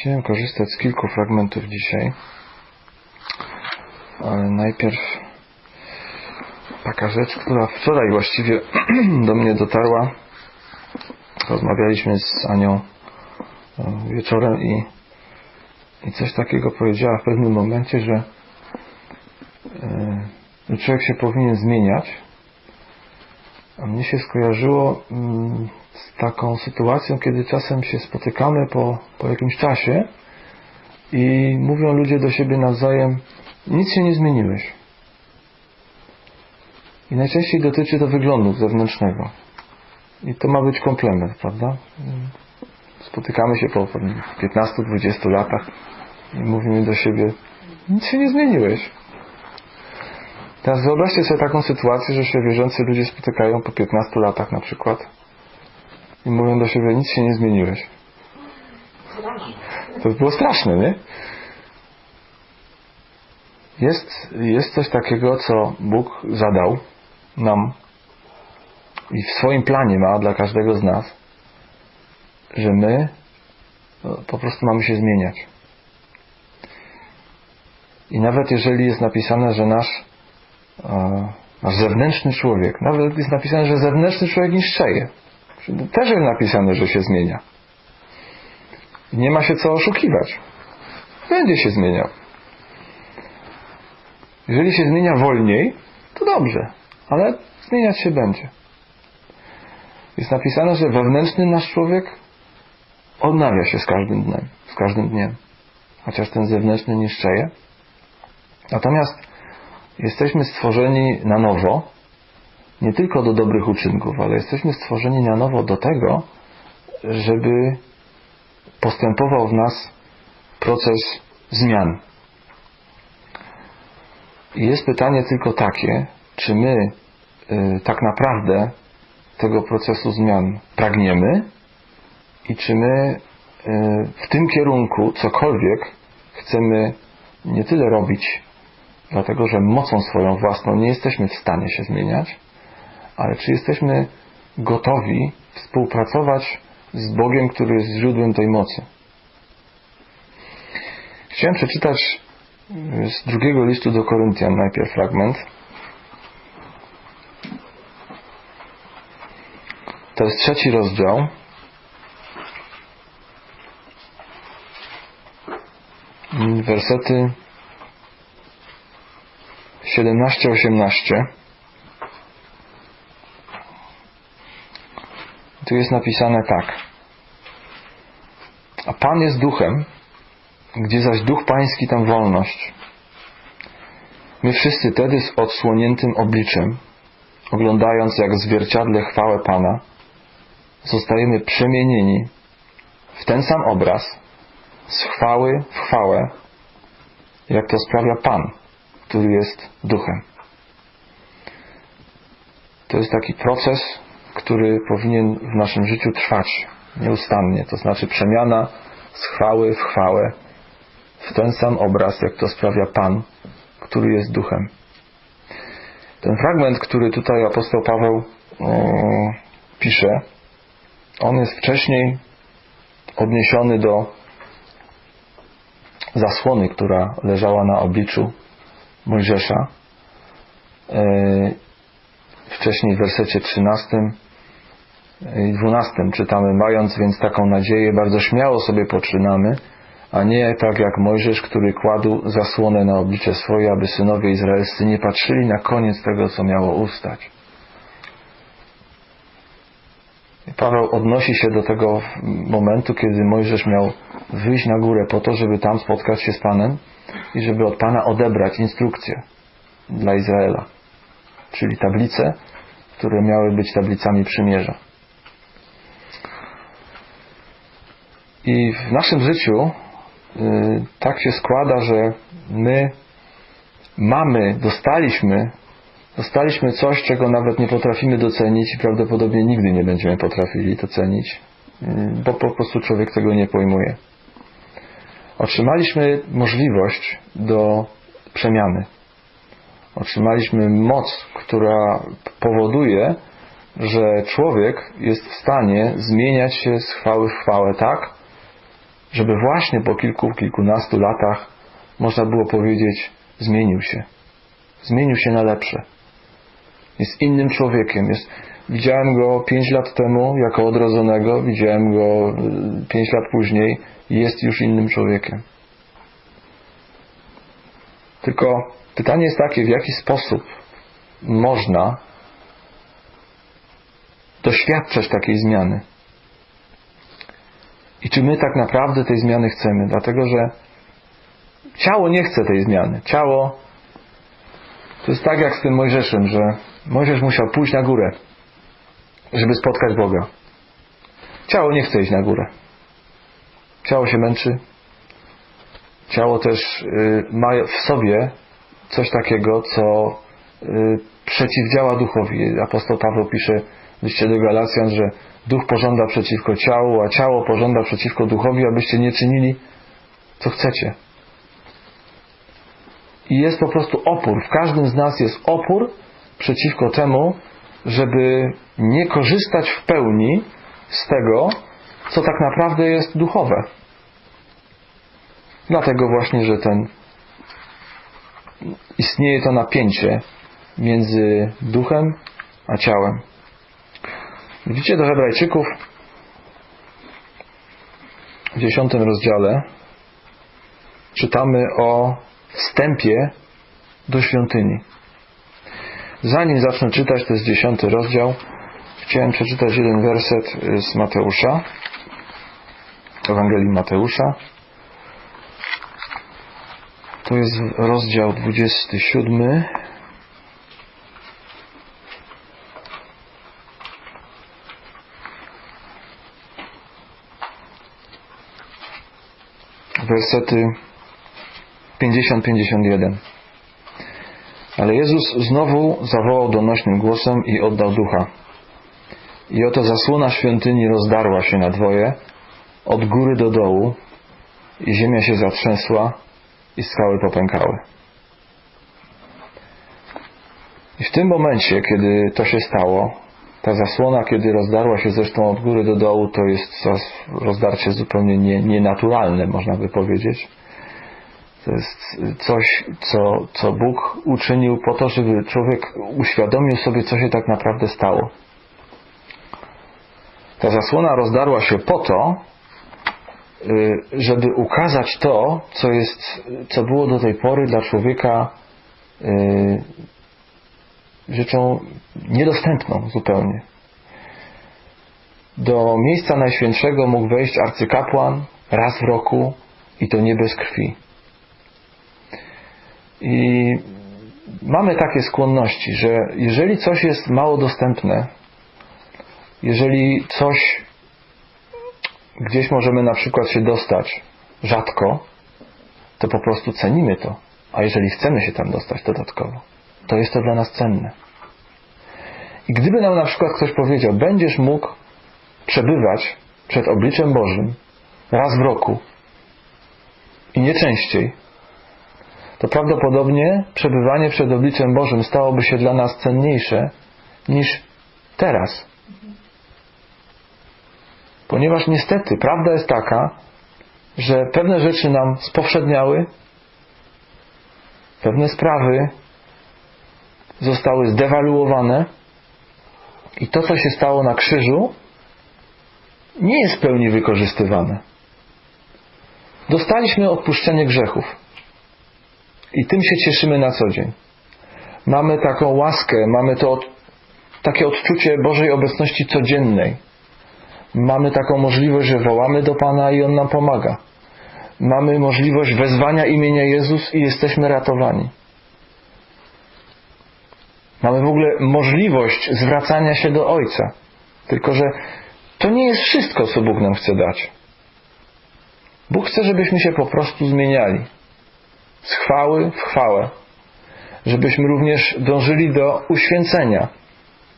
Chciałem korzystać z kilku fragmentów dzisiaj, ale najpierw taka rzecz, która wczoraj właściwie do mnie dotarła. Rozmawialiśmy z Anią e, wieczorem i, i coś takiego powiedziała w pewnym momencie, że, e, człowiek się powinien zmieniać. A mnie się skojarzyło mm, z taką sytuacją, kiedy czasem się spotykamy po, po jakimś czasie i mówią ludzie do siebie nawzajem, nic się nie zmieniłeś. I najczęściej dotyczy to wyglądu zewnętrznego. I to ma być komplement, prawda? Spotykamy się po 15-20 latach i mówimy do siebie, nic się nie zmieniłeś. Teraz wyobraźcie sobie taką sytuację, że się wierzący ludzie spotykają po 15 latach na przykład i mówią do siebie, nic się nie zmieniłeś. To by było straszne, nie? Jest, jest coś takiego, co Bóg zadał nam i w swoim planie ma dla każdego z nas, że my no, po prostu mamy się zmieniać. I nawet jeżeli jest napisane, że nasz, e, nasz zewnętrzny człowiek, nawet jest napisane, że zewnętrzny człowiek niszczeje. Też jest napisane, że się zmienia. Nie ma się co oszukiwać. Będzie się zmieniał. Jeżeli się zmienia wolniej, to dobrze, ale zmieniać się będzie. Jest napisane, że wewnętrzny nasz człowiek odnawia się z każdym dniem, z każdym dniem. Chociaż ten zewnętrzny niszczeje. Natomiast jesteśmy stworzeni na nowo, nie tylko do dobrych uczynków, ale jesteśmy stworzeni na nowo do tego, żeby postępował w nas proces zmian. I jest pytanie tylko takie, czy my y, tak naprawdę tego procesu zmian pragniemy i czy my y, w tym kierunku cokolwiek chcemy nie tyle robić, dlatego że mocą swoją własną nie jesteśmy w stanie się zmieniać, ale czy jesteśmy gotowi współpracować z Bogiem, który jest źródłem tej mocy. Chciałem przeczytać z drugiego listu do Koryntian najpierw fragment. To jest trzeci rozdział. Wersety 17-18. Tu jest napisane tak. A Pan jest duchem, gdzie zaś duch pański, tam wolność. My wszyscy tedy z odsłoniętym obliczem, oglądając jak zwierciadle chwałę Pana, zostajemy przemienieni w ten sam obraz, z chwały w chwałę, jak to sprawia Pan, który jest duchem. To jest taki proces, który powinien w naszym życiu trwać nieustannie. To znaczy przemiana z chwały w chwałę w ten sam obraz, jak to sprawia Pan, który jest duchem. Ten fragment, który tutaj apostoł Paweł o, pisze, on jest wcześniej odniesiony do zasłony, która leżała na obliczu Mojżesza. E, wcześniej w wersecie 13 i 12 czytamy, mając więc taką nadzieję, bardzo śmiało sobie poczynamy, a nie tak jak Mojżesz, który kładł zasłonę na oblicze swoje, aby synowie izraelscy nie patrzyli na koniec tego, co miało ustać. Paweł odnosi się do tego momentu, kiedy Mojżesz miał wyjść na górę po to, żeby tam spotkać się z Panem i żeby od Pana odebrać instrukcje dla Izraela, czyli tablice, które miały być tablicami przymierza. I w naszym życiu y, tak się składa, że my mamy, dostaliśmy, dostaliśmy coś, czego nawet nie potrafimy docenić i prawdopodobnie nigdy nie będziemy potrafili docenić, y, bo po prostu człowiek tego nie pojmuje. Otrzymaliśmy możliwość do przemiany. Otrzymaliśmy moc, która powoduje, że człowiek jest w stanie zmieniać się z chwały w chwałę tak, żeby właśnie po kilku, kilkunastu latach można było powiedzieć, zmienił się. Zmienił się na lepsze. Jest innym człowiekiem. Jest, widziałem go pięć lat temu jako odrodzonego, widziałem go y, pięć lat później i jest już innym człowiekiem. Tylko pytanie jest takie, w jaki sposób można doświadczać takiej zmiany. I czy my tak naprawdę tej zmiany chcemy? Dlatego, że ciało nie chce tej zmiany. Ciało to jest tak jak z tym Mojżeszem, że Mojżesz musiał pójść na górę, żeby spotkać Boga. Ciało nie chce iść na górę. Ciało się męczy. Ciało też y, ma w sobie coś takiego, co y, przeciwdziała duchowi. Apostoł Paweł pisze w liście do Galacjan, że duch pożąda przeciwko ciału, a ciało pożąda przeciwko duchowi, abyście nie czynili co chcecie. I jest po prostu opór. W każdym z nas jest opór przeciwko temu, żeby nie korzystać w pełni z tego, co tak naprawdę jest duchowe. Dlatego właśnie, że ten istnieje to napięcie między duchem a ciałem. Widzicie do Hebrajczyków w dziesiątym rozdziale czytamy o wstępie do świątyni. Zanim zacznę czytać, to jest dziesiąty rozdział, chciałem przeczytać jeden werset z Mateusza, Ewangelii Mateusza. To jest rozdział 27. Wersety 50-51. Ale Jezus znowu zawołał donośnym głosem i oddał ducha. I oto zasłona świątyni rozdarła się na dwoje, od góry do dołu, i ziemia się zatrzęsła, i skały popękały. I w tym momencie, kiedy to się stało, ta zasłona, kiedy rozdarła się zresztą od góry do dołu, to jest rozdarcie zupełnie nie, nienaturalne, można by powiedzieć. To jest coś, co, co Bóg uczynił po to, żeby człowiek uświadomił sobie, co się tak naprawdę stało. Ta zasłona rozdarła się po to, y, żeby ukazać to, co, jest, co było do tej pory dla człowieka y, rzeczą niedostępną zupełnie. Do miejsca Najświętszego mógł wejść arcykapłan raz w roku i to nie bez krwi. I mamy takie skłonności, że jeżeli coś jest mało dostępne, jeżeli coś gdzieś możemy na przykład się dostać rzadko, to po prostu cenimy to. A jeżeli chcemy się tam dostać dodatkowo, to jest to dla nas cenne. I gdyby nam na przykład ktoś powiedział, będziesz mógł przebywać przed obliczem Bożym raz w roku i nie częściej, to prawdopodobnie przebywanie przed obliczem Bożym stałoby się dla nas cenniejsze niż teraz. Ponieważ niestety prawda jest taka, że pewne rzeczy nam spowszedniały, pewne sprawy zostały zdewaluowane i to, co się stało na krzyżu, nie jest w pełni wykorzystywane. Dostaliśmy odpuszczenie grzechów. I tym się cieszymy na co dzień. Mamy taką łaskę, mamy to takie odczucie Bożej obecności codziennej. Mamy taką możliwość, że wołamy do Pana i On nam pomaga. Mamy możliwość wezwania imienia Jezus i jesteśmy ratowani. Mamy w ogóle możliwość zwracania się do Ojca. Tylko, że to nie jest wszystko, co Bóg nam chce dać. Bóg chce, żebyśmy się po prostu zmieniali z chwały w chwałę. Żebyśmy również dążyli do uświęcenia.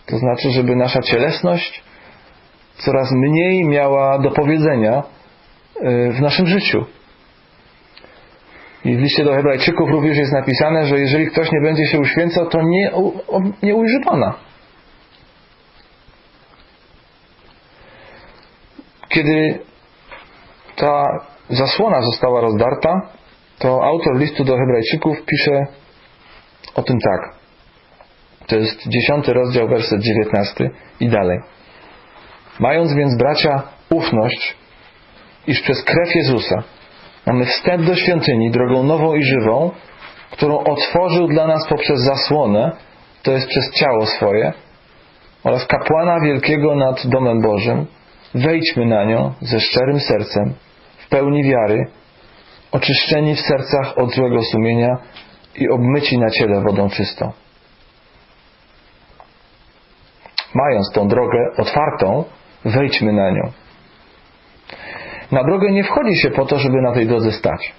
To znaczy, żeby nasza cielesność coraz mniej miała do powiedzenia y, w naszym życiu. I w liście do Hebrajczyków również jest napisane, że jeżeli ktoś nie będzie się uświęcał, to nie, nie ujrzy Pana. Kiedy ta zasłona została rozdarta, to autor listu do Hebrajczyków pisze o tym tak. To jest dziesiąty rozdział, werset dziewiętnasty i dalej. Mając więc bracia ufność, iż przez krew Jezusa mamy wstęp do świątyni drogą nową i żywą, którą otworzył dla nas poprzez zasłonę, to jest przez ciało swoje, oraz kapłana wielkiego nad domem Bożym, wejdźmy na nią ze szczerym sercem, w pełni wiary, oczyszczeni w sercach od złego sumienia i obmyci na ciele wodą czystą. Mając tą drogę otwartą, wejdźmy na nią. Na drogę nie wchodzi się po to, żeby na tej drodze stać.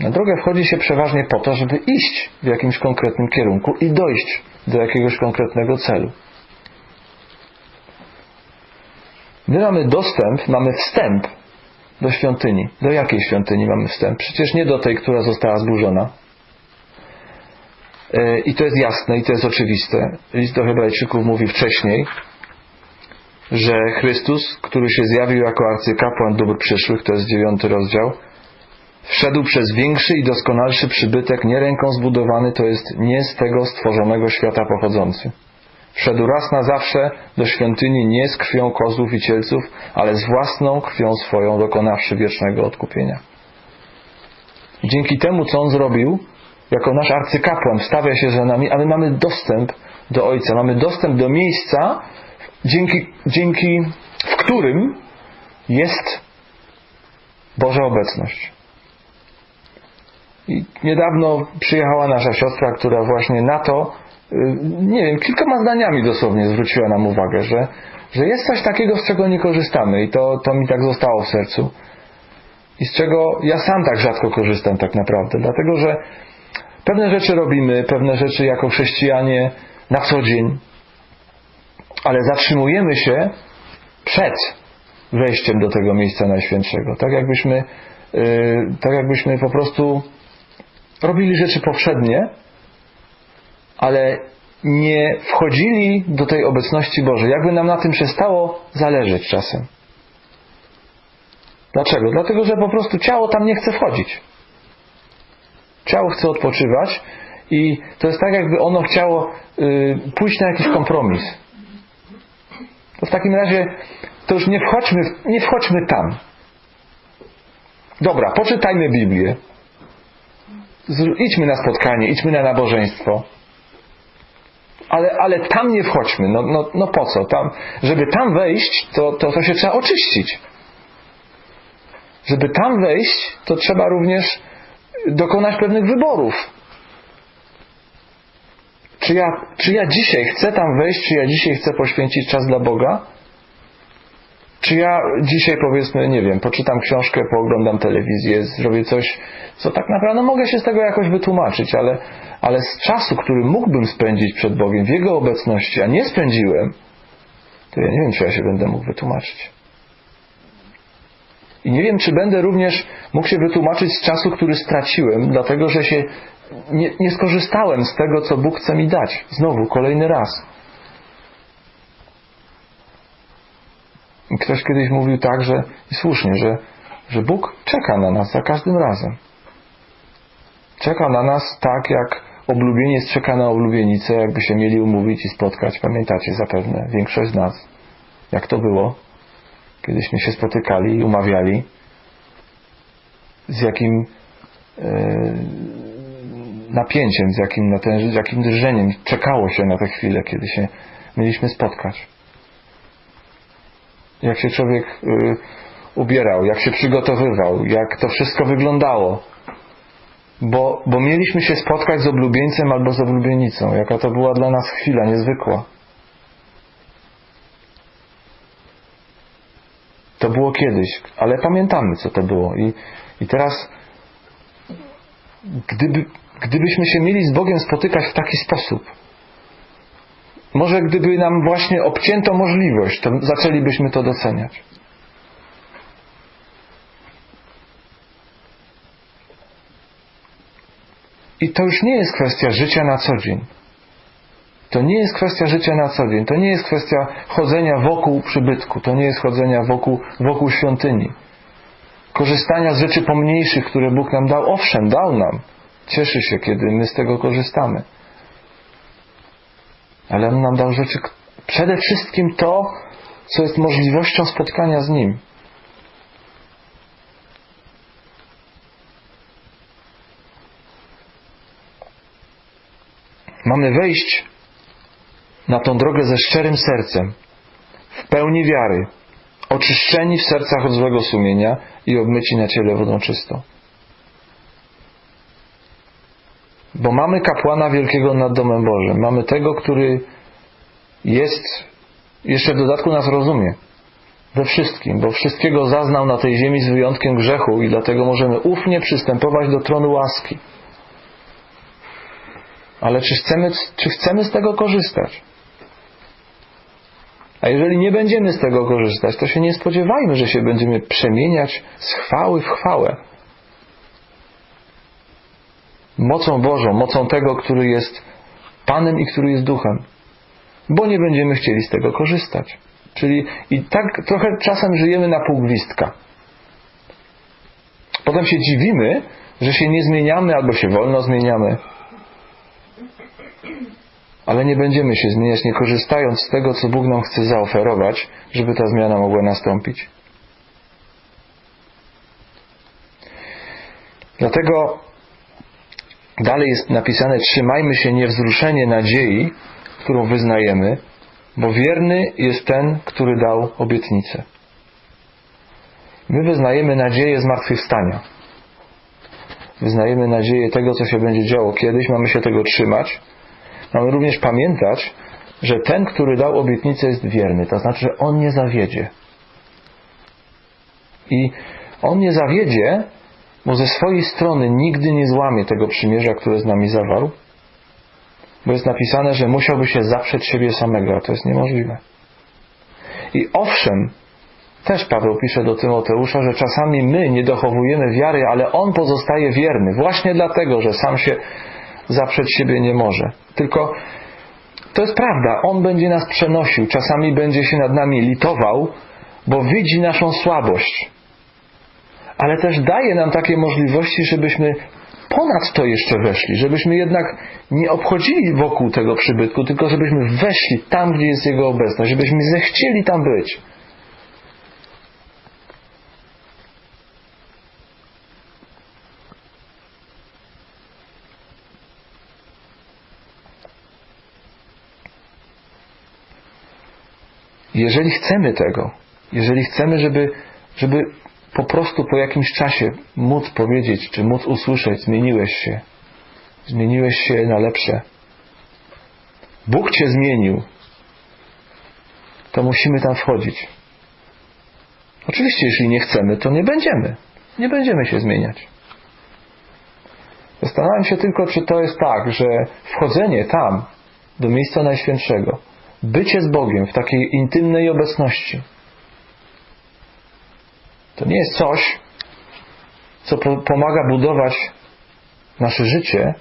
Na drogę wchodzi się przeważnie po to, żeby iść w jakimś konkretnym kierunku i dojść do jakiegoś konkretnego celu. My mamy dostęp, mamy wstęp do świątyni. Do jakiej świątyni mamy wstęp? Przecież nie do tej, która została zburzona. E, I to jest jasne, i to jest oczywiste. List do Hebrajczyków mówi wcześniej, że Chrystus, który się zjawił jako arcykapłan dóbr przyszłych, to jest dziewiąty rozdział, wszedł przez większy i doskonalszy przybytek, nie ręką zbudowany, to jest nie z tego stworzonego świata pochodzący. Wszedł raz na zawsze do świątyni nie z krwią kozłów i cielców, ale z własną krwią swoją, dokonawszy wiecznego odkupienia. Dzięki temu, co On zrobił, jako nasz arcykapłan stawia się za nami, ale mamy dostęp do Ojca, mamy dostęp do miejsca, dzięki, dzięki w którym jest Boża obecność. I niedawno przyjechała nasza siostra, która właśnie na to, y, nie wiem, kilkoma zdaniami dosłownie zwróciła nam uwagę, że, że jest coś takiego, z czego nie korzystamy i to, to mi tak zostało w sercu. I z czego ja sam tak rzadko korzystam tak naprawdę, dlatego że pewne rzeczy robimy, pewne rzeczy jako chrześcijanie na co dzień, ale zatrzymujemy się przed wejściem do tego miejsca najświętszego. Tak jakbyśmy, yy, tak jakbyśmy po prostu robili rzeczy powszednie, ale nie wchodzili do tej obecności Bożej. Jakby nam na tym przestało zależeć czasem. Dlaczego? Dlatego, że po prostu ciało tam nie chce wchodzić. Ciało chce odpoczywać i to jest tak, jakby ono chciało yy, pójść na jakiś kompromis. To w takim razie to już nie wchodźmy, nie wchodźmy tam. Dobra, poczytajmy Biblię idźmy na spotkanie, idźmy na nabożeństwo. Ale, ale tam nie wchodźmy. No, no, no po co? Tam, żeby tam wejść, to, to, to się trzeba oczyścić. Żeby tam wejść, to trzeba również dokonać pewnych wyborów. Czy ja, czy ja dzisiaj chcę tam wejść, czy ja dzisiaj chcę poświęcić czas dla Boga? Czy ja dzisiaj powiedzmy, nie wiem, poczytam książkę, pooglądam telewizję, zrobię coś, co tak naprawdę no, mogę się z tego jakoś wytłumaczyć, ale, ale z czasu, który mógłbym spędzić przed Bogiem w Jego obecności, a nie spędziłem, to ja nie wiem, czy ja się będę mógł wytłumaczyć. I nie wiem, czy będę również mógł się wytłumaczyć z czasu, który straciłem, dlatego że się nie, nie skorzystałem z tego, co Bóg chce mi dać. Znowu, kolejny raz. Ktoś kiedyś mówił tak, że i słusznie, że, że Bóg czeka na nas za każdym razem. Czeka na nas tak, jak oblubieniec czeka na oblubienicę, jakby się mieli umówić i spotkać. Pamiętacie zapewne, większość z nas, jak to było, kiedyśmy się spotykali i umawiali, z jakim e, napięciem, z jakim, natęż, z jakim drżeniem czekało się na tę chwilę, kiedy się mieliśmy spotkać jak się człowiek y, ubierał, jak się przygotowywał, jak to wszystko wyglądało. Bo, bo mieliśmy się spotkać z oblubieńcem albo z oblubienicą. Jaka to była dla nas chwila niezwykła. To było kiedyś, ale pamiętamy, co to było. I, i teraz, gdyby, gdybyśmy się mieli z Bogiem spotykać w taki sposób, może gdyby nam właśnie obcięto możliwość, to zaczęlibyśmy to doceniać. I to już nie jest kwestia życia na co dzień. To nie jest kwestia życia na co dzień. To nie jest kwestia chodzenia wokół przybytku. To nie jest chodzenia wokół, wokół świątyni. korzystania z rzeczy pomniejszych, które Bóg nam dał. Owszem, dał nam. Cieszy się, kiedy my z tego korzystamy. Ale On nam dał rzeczy, przede wszystkim to, co jest możliwością spotkania z Nim. Mamy wejść na tą drogę ze szczerym sercem, w pełni wiary, oczyszczeni w sercach od złego sumienia i obmyci na ciele wodą czystą. Bo mamy kapłana wielkiego nad domem Bożym. Mamy tego, który jest, jeszcze w dodatku nas rozumie. We wszystkim, bo wszystkiego zaznał na tej ziemi z wyjątkiem grzechu i dlatego możemy ufnie przystępować do tronu łaski. Ale czy chcemy, czy chcemy z tego korzystać? A jeżeli nie będziemy z tego korzystać, to się nie spodziewajmy, że się będziemy przemieniać z chwały w chwałę. Mocą Bożą, mocą tego, który jest Panem i który jest Duchem. Bo nie będziemy chcieli z tego korzystać. Czyli i tak trochę czasem żyjemy na pół gwizdka. Potem się dziwimy, że się nie zmieniamy albo się wolno zmieniamy. Ale nie będziemy się zmieniać, nie korzystając z tego, co Bóg nam chce zaoferować, żeby ta zmiana mogła nastąpić. Dlatego dalej jest napisane: Trzymajmy się niewzruszenie nadziei, którą wyznajemy, bo wierny jest ten, który dał obietnicę. My wyznajemy nadzieję zmartwychwstania. Wyznajemy nadzieję tego, co się będzie działo kiedyś, mamy się tego trzymać. Mamy również pamiętać, że ten, który dał obietnicę, jest wierny, to znaczy, że on nie zawiedzie. I on nie zawiedzie, bo ze swojej strony nigdy nie złamie tego przymierza, które z nami zawarł, bo jest napisane, że musiałby się zaprzeć siebie samego, a to jest niemożliwe. I owszem, też Paweł pisze do Tymoteusza, że czasami my nie dochowujemy wiary, ale on pozostaje wierny, właśnie dlatego, że sam się zaprzeć siebie nie może. Tylko to jest prawda, on będzie nas przenosił, czasami będzie się nad nami litował, bo widzi naszą słabość. Ale też daje nam takie możliwości, żebyśmy ponad to jeszcze weszli, żebyśmy jednak nie obchodzili wokół tego przybytku, tylko żebyśmy weszli tam, gdzie jest Jego obecność, żebyśmy zechcieli tam być. Jeżeli chcemy tego, jeżeli chcemy, żeby, żeby po prostu po jakimś czasie móc powiedzieć, czy móc usłyszeć, zmieniłeś się, zmieniłeś się na lepsze, Bóg Cię zmienił, to musimy tam wchodzić. Oczywiście, jeśli nie chcemy, to nie będziemy. Nie będziemy się zmieniać. Zastanawiam się tylko, czy to jest tak, że wchodzenie tam, do miejsca najświętszego, bycie z Bogiem w takiej intymnej obecności, to nie jest coś, co pomaga budować nasze życie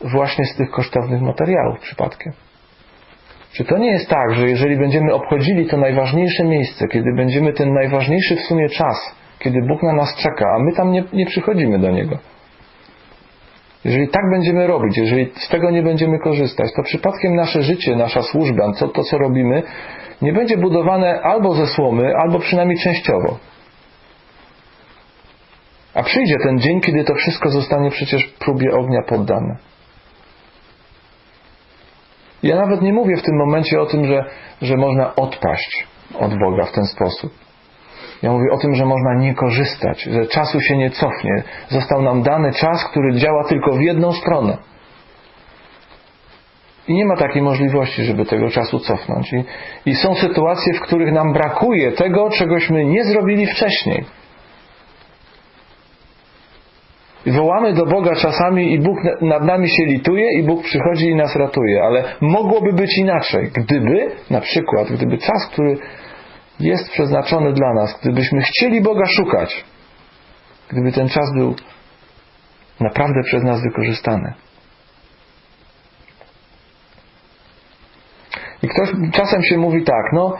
właśnie z tych kosztownych materiałów przypadkiem. Czy to nie jest tak, że jeżeli będziemy obchodzili to najważniejsze miejsce, kiedy będziemy ten najważniejszy w sumie czas, kiedy Bóg na nas czeka, a my tam nie, nie przychodzimy do Niego, jeżeli tak będziemy robić, jeżeli z tego nie będziemy korzystać, to przypadkiem nasze życie, nasza służba, to, to co robimy, nie będzie budowane albo ze słomy, albo przynajmniej częściowo. A przyjdzie ten dzień, kiedy to wszystko zostanie przecież próbie ognia poddane. Ja nawet nie mówię w tym momencie o tym, że, że można odpaść od Boga w ten sposób. Ja mówię o tym, że można nie korzystać, że czasu się nie cofnie. Został nam dany czas, który działa tylko w jedną stronę. I nie ma takiej możliwości, żeby tego czasu cofnąć. I, I, są sytuacje, w których nam brakuje tego, czegośmy nie zrobili wcześniej. I wołamy do Boga czasami i Bóg nad nami się lituje i Bóg przychodzi i nas ratuje. Ale mogłoby być inaczej, gdyby, na przykład, gdyby czas, który jest przeznaczony dla nas, gdybyśmy chcieli Boga szukać, gdyby ten czas był naprawdę przez nas wykorzystany. I ktoś czasem się mówi tak, no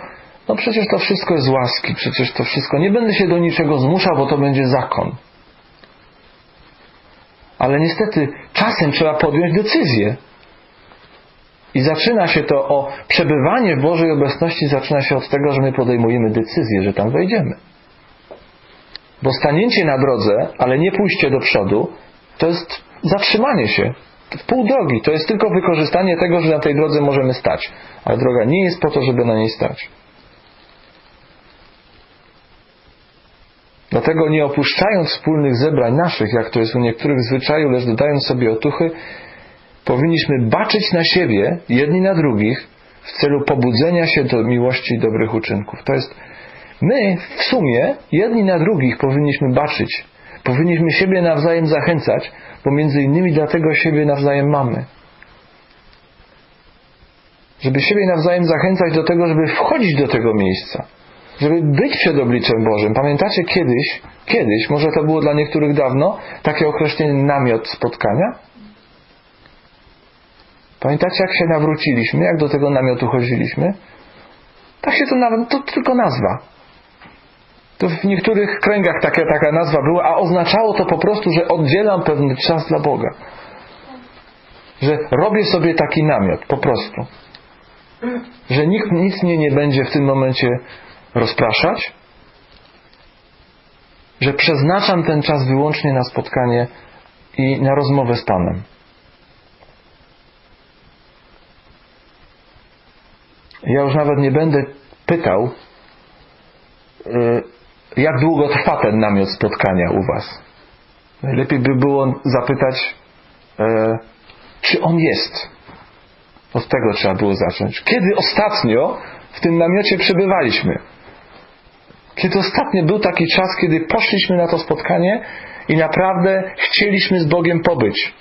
no przecież to wszystko jest łaski, przecież to wszystko, nie będę się do niczego zmuszał, bo to będzie zakon. Ale niestety czasem trzeba podjąć decyzję. I zaczyna się to o przebywanie w Bożej obecności, zaczyna się od tego, że my podejmujemy decyzję, że tam wejdziemy. Bo stanięcie na drodze, ale nie pójście do przodu, to jest zatrzymanie się w pół drogi. To jest tylko wykorzystanie tego, że na tej drodze możemy stać. Ale droga nie jest po to, żeby na niej stać. Dlatego nie opuszczając wspólnych zebrań naszych, jak to jest u niektórych zwyczaju, lecz dodając sobie otuchy, powinniśmy baczyć na siebie, jedni na drugich, w celu pobudzenia się do miłości i dobrych uczynków. To jest, my w sumie, jedni na drugich powinniśmy baczyć. Powinniśmy siebie nawzajem zachęcać, bo między innymi dlatego siebie nawzajem mamy. Żeby siebie nawzajem zachęcać do tego, żeby wchodzić do tego miejsca żeby być przed obliczem Bożym. Pamiętacie kiedyś, kiedyś, może to było dla niektórych dawno, takie określenie namiot spotkania? Pamiętacie, jak się nawróciliśmy, jak do tego namiotu chodziliśmy? Tak się to nawet, to tylko nazwa. To w niektórych kręgach taka, taka nazwa była, a oznaczało to po prostu, że oddzielam pewny czas dla Boga. Że robię sobie taki namiot, po prostu. Że nikt nic mnie nie będzie w tym momencie rozpraszać, że przeznaczam ten czas wyłącznie na spotkanie i na rozmowę z Panem. Ja już nawet nie będę pytał, y, jak długo trwa ten namiot spotkania u Was. Najlepiej by było zapytać, y, czy on jest. Od tego trzeba było zacząć. Kiedy ostatnio w tym namiocie przebywaliśmy? Kiedy ostatnio był taki czas, kiedy poszliśmy na to spotkanie i naprawdę chcieliśmy z Bogiem pobyć.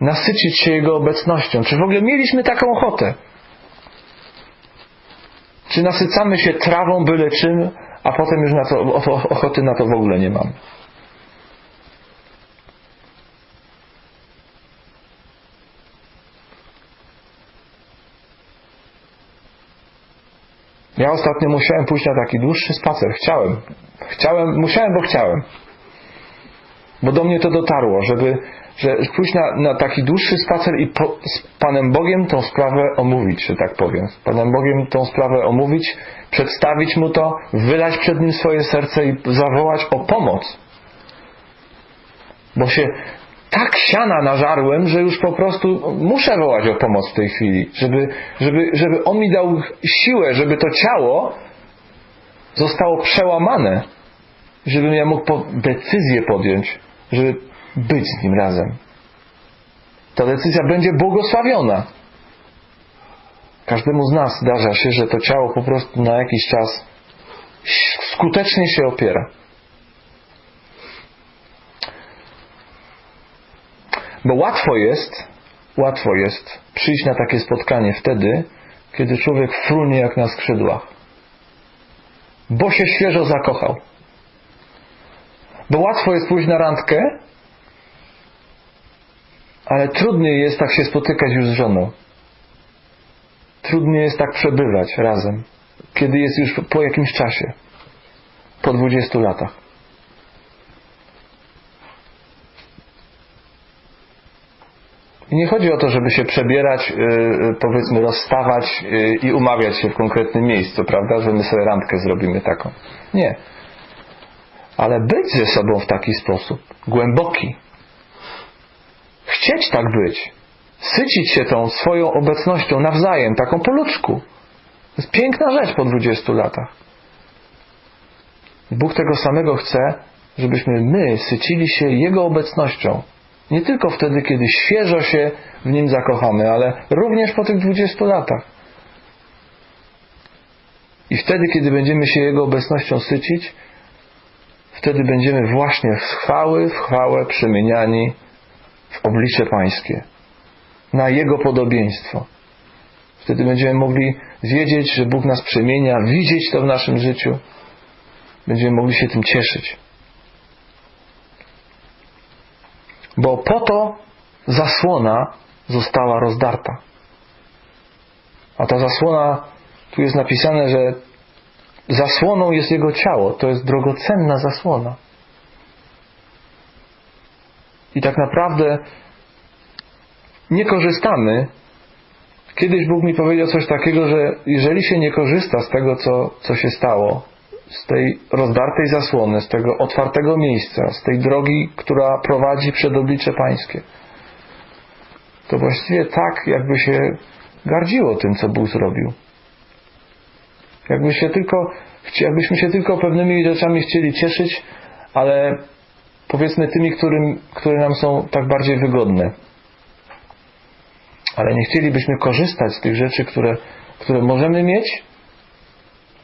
Nasycić się Jego obecnością. Czy w ogóle mieliśmy taką ochotę? Czy nasycamy się trawą byle czym, a potem już na to, ochoty na to w ogóle nie mamy? Ja ostatnio musiałem pójść na taki dłuższy spacer. Chciałem. Chciałem, musiałem, bo chciałem. Bo do mnie to dotarło, żeby że pójść na, na taki dłuższy spacer i po, z Panem Bogiem tą sprawę omówić, że tak powiem. Z Panem Bogiem tą sprawę omówić, przedstawić Mu to, wylać przed Nim swoje serce i zawołać o pomoc. Bo się tak siana nażarłem, że już po prostu muszę wołać o pomoc w tej chwili, żeby, żeby, żeby On mi dał siłę, żeby to ciało zostało przełamane, żebym ja mógł po decyzję podjąć, żeby być z Nim razem. Ta decyzja będzie błogosławiona. Każdemu z nas zdarza się, że to ciało po prostu na jakiś czas skutecznie się opiera. Bo łatwo jest, łatwo jest przyjść na takie spotkanie wtedy, kiedy człowiek frunie jak na skrzydłach. Bo się świeżo zakochał. Bo łatwo jest pójść na randkę, ale trudniej jest tak się spotykać już z żoną. Trudniej jest tak przebywać razem, kiedy jest już po jakimś czasie, po 20 latach. I nie chodzi o to, żeby się przebierać, yy, powiedzmy, rozstawać yy, i umawiać się w konkretnym miejscu, prawda, że my sobie randkę zrobimy taką. Nie. Ale być ze sobą w taki sposób, głęboki. Chcieć tak być. Sycić się tą swoją obecnością nawzajem, taką po ludzku. To jest piękna rzecz po 20 latach. Bóg tego samego chce, żebyśmy my sycili się Jego obecnością nie tylko wtedy, kiedy świeżo się w nim zakochamy, ale również po tych 20 latach. I wtedy, kiedy będziemy się Jego obecnością sycić, wtedy będziemy właśnie z chwały w chwałę przemieniani w oblicze Pańskie, na Jego podobieństwo. Wtedy będziemy mogli wiedzieć, że Bóg nas przemienia, widzieć to w naszym życiu. Będziemy mogli się tym cieszyć. Bo po to zasłona została rozdarta. A ta zasłona, tu jest napisane, że zasłoną jest Jego ciało. To jest drogocenna zasłona. I tak naprawdę nie korzystamy. Kiedyś Bóg mi powiedział coś takiego, że jeżeli się nie korzysta z tego, co, co się stało, z tej rozdartej zasłony, z tego otwartego miejsca, z tej drogi, która prowadzi przed oblicze Pańskie, to właściwie tak, jakby się gardziło tym, co Bóg zrobił. Jakby się tylko, jakbyśmy się tylko pewnymi rzeczami chcieli cieszyć, ale powiedzmy tymi, którym, które nam są tak bardziej wygodne. Ale nie chcielibyśmy korzystać z tych rzeczy, które, które możemy mieć,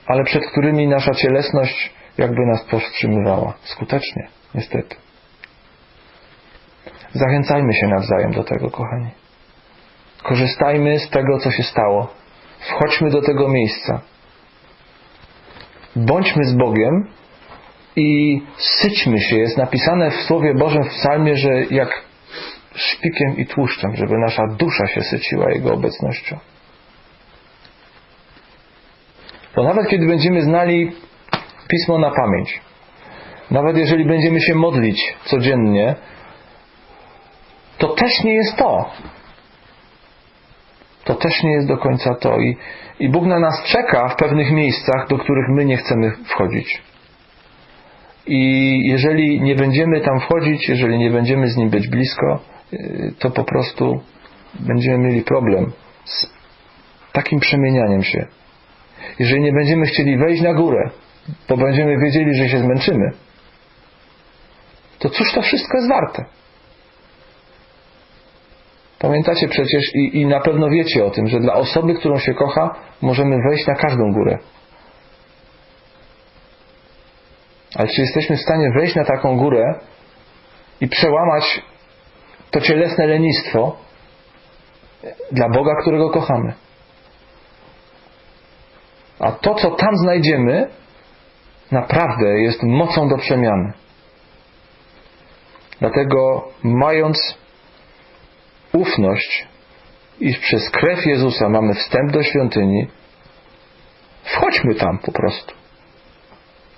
ale przed którymi nasza cielesność jakby nas powstrzymywała. Skutecznie, niestety. Zachęcajmy się nawzajem do tego, kochani. Korzystajmy z tego, co się stało. Wchodźmy do tego miejsca. Bądźmy z Bogiem i syćmy się. Jest napisane w Słowie Bożym w psalmie, że jak szpikiem i tłuszczem, żeby nasza dusza się syciła Jego obecnością. Bo nawet kiedy będziemy znali Pismo na pamięć, nawet jeżeli będziemy się modlić codziennie, to też nie jest to. To też nie jest do końca to. I, I Bóg na nas czeka w pewnych miejscach, do których my nie chcemy wchodzić. I jeżeli nie będziemy tam wchodzić, jeżeli nie będziemy z Nim być blisko, to po prostu będziemy mieli problem z takim przemienianiem się. Jeżeli nie będziemy chcieli wejść na górę, bo będziemy wiedzieli, że się zmęczymy, to cóż to wszystko jest warte? Pamiętacie przecież i, i na pewno wiecie o tym, że dla osoby, którą się kocha, możemy wejść na każdą górę. Ale czy jesteśmy w stanie wejść na taką górę i przełamać to cielesne lenistwo dla Boga, którego kochamy? A to, co tam znajdziemy, naprawdę jest mocą do przemiany. Dlatego, mając ufność, iż przez krew Jezusa mamy wstęp do świątyni, wchodźmy tam po prostu.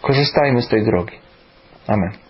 Korzystajmy z tej drogi. Amen.